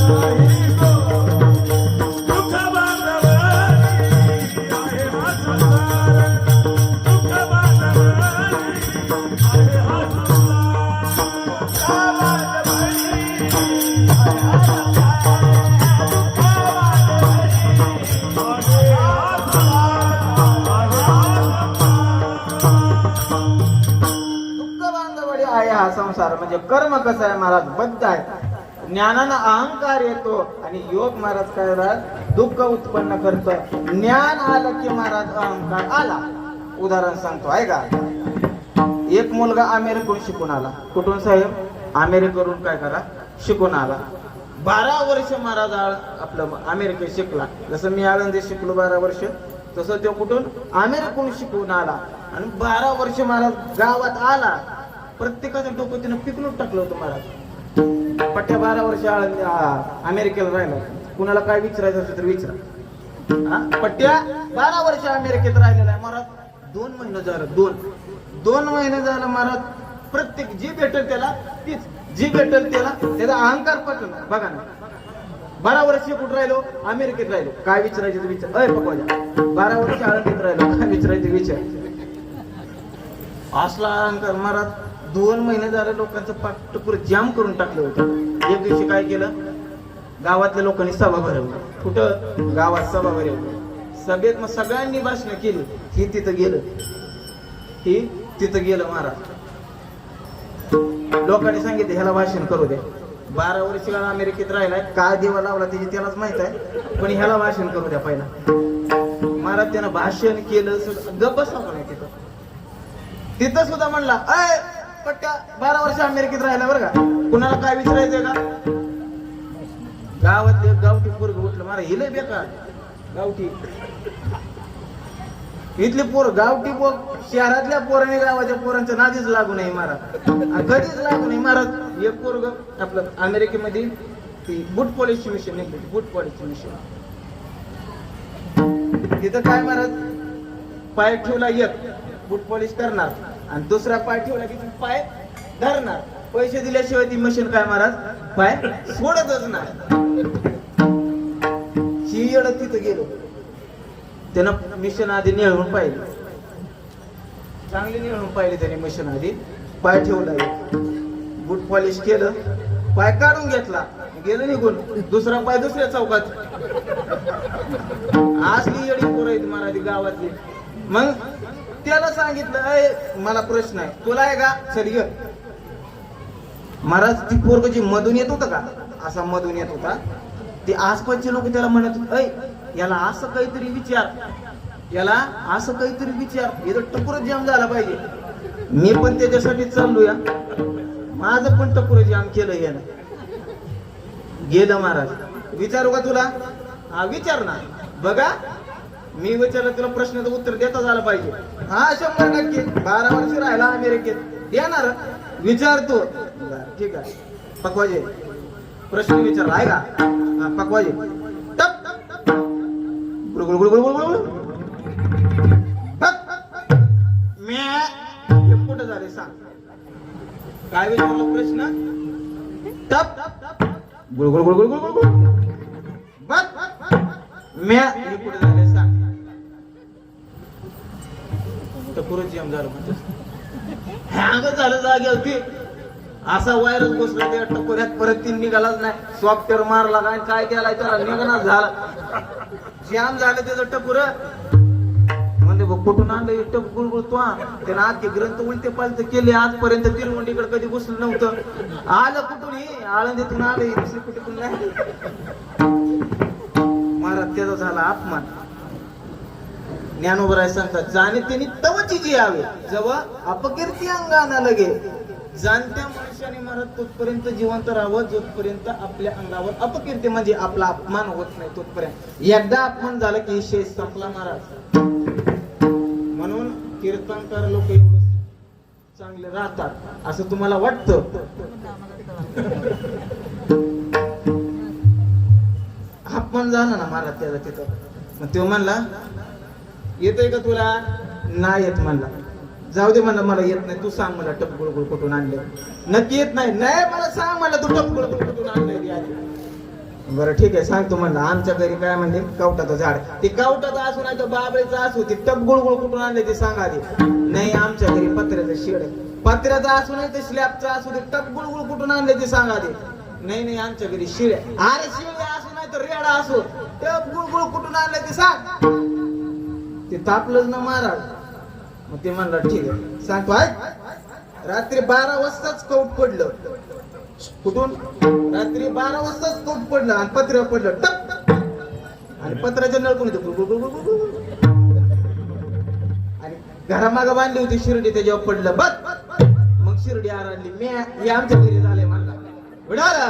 दुःख हा संसार म्हणजे कर्म कसं आहे महाराज? बद्ध आहे. ज्ञानानं अहंकार येतो आणि योग महाराज काय राहत दुःख उत्पन्न करत. ज्ञान आलं की महाराज अहंकार आला. उदाहरण सांगतो आहे का? एक मुलगा अमेरिकेहून शिकून आला. कुठून साहेब? अमेरिकेवरून काय करा? शिकून आला. बारा वर्ष महाराज आपलं अमेरिकेत शिकला. जसं मी आळंदी शिकलो बारा वर्ष तसं तो कुठून? अमेरिकेहून शिकून आला. आणि बारा वर्ष महाराज गावात आला. प्रत्येकाच्या डोकं तिनं पिकलून टाकलं होतं महाराज. पठ्या बारा वर्ष अमेरिकेला राहिला. कुणाला काय विचारायचं असेल तर विचारा. पट्ट्या बारा वर्ष अमेरिकेत राहिलेला आहे महाराज. दोन महिने झालं दोन. दोन महिने झालं महाराज. प्रत्येक जी भेटल त्याला तीच. जी भेटल त्याला त्याचा अहंकार पटल. बघा ना. बारा वर्ष कुठं राहिलो? अमेरिकेत राहिलो. काय विचारायचं विचार. अय पकवाजा बारा वर्ष आळंदीत राहिलो. काय विचारायचं विचार. असला अहंकार महाराज. दोन महिने झाले लोकांचं पाठपुर टुकुर जाम करून टाकलं होतं. एक दिवशी काय केलं? गावातल्या लोकांनी सभा भरवली. कुठं? गावात सभा भरवली. सभेत मग सगळ्यांनी भाषण केली. ही तिथं गेलं. ही तिथं गेलं महाराज. लोकांनी सांगितलं ह्याला भाषण करू द्या. बारा वर्ष अमेरिकेत राहिलाय. काय देवा लावला त्याची त्यालाच माहीत आहे. पण ह्याला भाषण करू द्या पहिला. महाराज त्यानं भाषण केलं गप्प बसला नाही तिथं. तिथं सुद्धा म्हणला अय पट्ट्या बारा वर्ष अमेरिकेत राहिला बरं का? कुणाला काय विचारायचंय का? गावातले गावठी पोरग उठलं मारा हिले बेकार. गावठी. इथले पोर गावठी पोर शहरातल्या पोराने गावाच्या पोरांच्या नादीच लागू नये महाराज कधीच लागू नये महाराज एक पोरग आपलं अमेरिकेमध्ये ती बुट पॉलिशची मिशन निघली बुट पॉलिशची मिशन तिथं काय महाराज पाय ठेवला एक बुट पॉलिश करणार. आणि दुसरा पाय ठेवला की तुम्ही पाय धरणार. पैसे दिल्याशिवाय ती मशीन काय महाराज? पाय सोडतच नाही. ही येड तिथं गेलो. त्यानं मिशन आधी निळून पाहिलं. चांगली निळून पाहिली त्याने मशीन आधी. पाय ठेवला. बूट पॉलिश केलं. पाय काढून घेतला. गेलं निघून. दुसरा पाय दुसऱ्या चौकात. असली येडी पोरं आहेत महाराज गावातली. मग त्याला सांगितलं अय मला प्रश्न आहे. तुला आहे का? चल ये. महाराज ती पोरग जी मधून येत होतं का? असा मधून येत होता. ते आसपासचे लोक त्याला म्हणत होते अय याला असं काहीतरी विचार. याला असं काहीतरी विचार. याचं टकुर जाम झाला पाहिजे. मी पण त्याच्यासाठी चाललो या माझं पण टकुर जाम केलं यानं. गेलं महाराज. विचारू का तुला? हा विचार ना. बघा मी विचारलं तुला प्रश्नाचं उत्तर देताच झालं पाहिजे हा शंभर टक्के बारा वर्ष राहिला अमेरिकेत देणार विचारतो ठीक आहे पकवाजे प्रश्न विचारला आहे का हा पकवाजे टप गुळ गुळ गुळ गुळ गुळ गुळ म्या कुठं झाले सांग काय विचारलं प्रश्न टप टप गुळ गुळ गुळ गुळ गुळ गुळ बस म्या हे कुठे झाले तर पुरं जेम झालं म्हणते हँग झालं जागेवरती असा वायरस बसला त्या टकोऱ्यात परत तीन निघालाच नाही. सॉफ्टवेअर मारला काय काय केलाय त्याला निघणार झाला. जाम झालं त्याचं टकुर म्हणजे बघ कुठून आणलं टप गुळगुळ तो? त्यानं आजचे ग्रंथ उलटे पालते केले. आजपर्यंत तिरुवंडीकडे कधी घुसलं नव्हतं. आलं कुठून आळंदीतून आलं दुसरी कुठे नाही. महाराज त्याचा झाला अपमान. ज्ञानोबराय सांगतात जाणे त्यांनी तवची जी यावे जेव्हा अपकीर्ती अंगाना लगे जाणत्या मनुष्याने महाराज तोपर्यंत जिवंत राहावं जोपर्यंत आपल्या अंगावर अपकीर्ती म्हणजे आपला अपमान होत नाही तोपर्यंत. एकदा अपमान झाला की शेष संपला महाराज. म्हणून कीर्तनकार लोक एवढं चांगले राहतात असं तुम्हाला वाटतं? अपमान झाला ना महाराज त्याला तिथं? मग तो म्हणला येतोय का तुला? नाही येत म्हणला. जाऊ दे म्हणलं मला येत नाही. तू सांग मला टप गुळगुळ कुठून आणले. नक्की येत नाही. नाही मला सांग मला तू टप गुळगुळ कुठून आणलं बरं ठीक आहे. सांगतो म्हणलं आमच्या घरी काय म्हणजे कवटाचं झाड. ते कवटाचं असू नाही तर बाबळीचं असू ते टप गुळगुळ कुठून आणले ते सांगा आधी. नाही आमच्या घरी पत्र्याचं शेड आहे. पत्र्याचं असू नाही तर स्लॅबचं असू ते टप गुळगुळ कुठून आणले ते सांगा आधी. नाही नाही आमच्या घरी शिळ्या अरे शिळ्या असू नाही तर रेडा असू टप गुळगुळ कुठून आणले ते सांग. ते तापलंच ना महाराज. मग ते म्हणलं ठीक आहे. सांगतो ऐक रात्री बारा वाजताच कौट पडलं. कुठून? रात्री बारा वाजताच कौट पडलं आणि पत्र पडलं. टप! आणि पत्राच्या नळकून येतो आणि घरामागं बांधली होती शिर्डी त्याच्यावर पडलं. बस! मग शिर्डी आरडली. मी हे आमच्या घरी झाले म्हणला. उडाला